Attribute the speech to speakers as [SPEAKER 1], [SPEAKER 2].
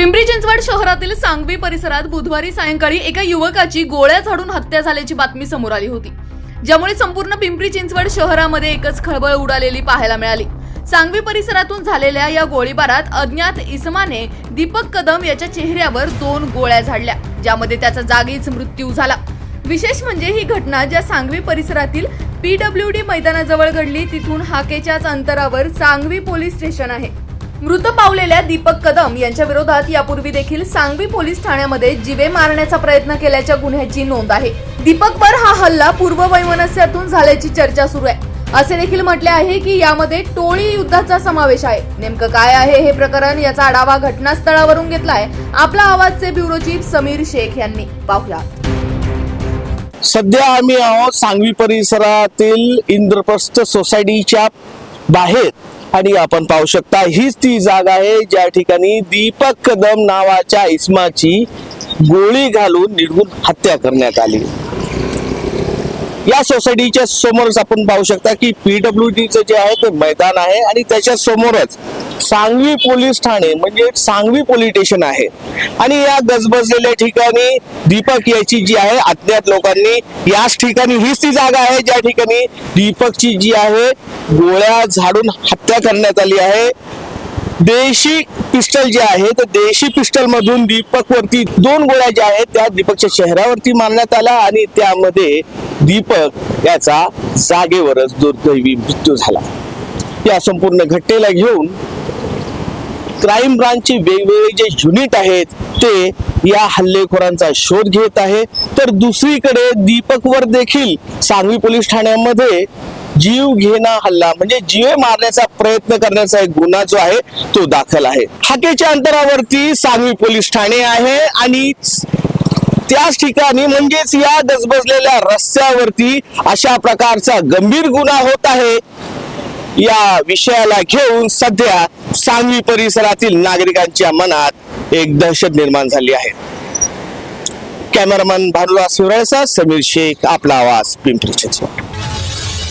[SPEAKER 1] पिंपरी चिंचवड शहरातील सांगवी परिसरात बुधवारी सायंकाळी एका युवकाची गोळ्या झाडून हत्या झाल्याची बातमी समोर आली होती. ज्यामुळे संपूर्ण पिंपरी चिंचवड शहरामध्ये एकच खळबळ उडालेली पाहायला मिळाली. सांगवी परिसरातून झालेल्या या गोळीबारात अज्ञात इसमाने दीपक कदम याच्या चेहऱ्यावर दोन गोळ्या झाडल्या ज्यामध्ये त्याचा जागीच मृत्यू झाला. विशेष म्हणजे ही घटना ज्या सांगवी परिसरातील पीडब्ल्यू डी मैदानाजवळ घडली तिथून हाकेच्याच अंतरावर सांगवी पोलीस स्टेशन आहे. मृत पावलेल्या दीपक कदम यांच्या विरोधात यापूर्वी देखील सांगवी पोलीस ठाण्यामध्ये जिवे मारण्याचा प्रयत्न केल्याच्या गुन्ह्याची नोंद आहे. दीपकवर हा हल्ला पूर्व वैमनस्यातून झाल्याची चर्चा सुरू आहे. असे देखील म्हटले आहे की यामध्ये टोळी युद्धाचा समावेश आहे. नेमकं काय आहे हे प्रकरण याचा आढावा घटनास्थळावरून घेतलाय आपला आवाजचे ब्युरो चीफ समीर शेख यांनी. पाहुया
[SPEAKER 2] सध्या आम्ही आहोत सांगवी परिसरातील इंद्रप्रस्थ सोसायटीच्या बाहेर. आणि आपण पाहू शकता हीच ती जागा आहे ज्या ठिकाणी दीपक कदम नावाच्या इस्माची गोळी घालून निघून हत्या करण्यात आली. या सोसायटीच्या समोरच आपण पाहू शकता की पीडब्ल्यू डीचं जे आहे ते मैदान आहे आणि त्याच्या समोरच सांगवी पोलीस ठाणे म्हणजे सांगवी पोलीस स्टेशन आहे. आणि या गजबजलेल्या ठिकाणी दीपक याची जी आहे अज्ञात लोकांनी याच ठिकाणी हीच ती जागा आहे ज्या ठिकाणी दीपकची जी आहे गोळ्या झाडून हत्या करण्यात आली आहे. देशी पिस्टल जे आहे तर देशी पिस्टल मधून दीपक वरती दोन गोळ्या ज्या आहेत त्या दीपकच्या चेहऱ्यावरती मारण्यात आल्या आणि त्यामध्ये दीपक याचा जागेवरच दुर्दैवी मृत्यू झाला. या संपूर्ण घटनेला घेऊन क्राईम ब्रांचचे वेगवेगळे जे युनिट आहेत ते या हल्लेखोरांचा शोध घेत आहे. तर दुसरीकडे दीपकवर देखील सांगवी पोलीस ठाण्यामध्ये जीव घेणा हल्ला म्हणजे जीवे मारण्याचा प्रयत्न करण्याचा एक गुन्हा जो आहे तो दाखल आहे. हाकेच्या अंतरावरती सांगवी पोलीस ठाणे आहे आणि त्याच ठिकाणी म्हणजेच या गजबजलेल्या रस्त्यावरती अशा प्रकारचा गंभीर गुन्हा होत आहे. या विषयाला घेऊन सध्या सांगवी परिसरातील नागरिकांच्या मनात एक दहशत निर्माण झाली आहे. कॅमेरामन भानुदास शिवराळचा समीर शेख आपला आवाज पिंपरी चिंचवड.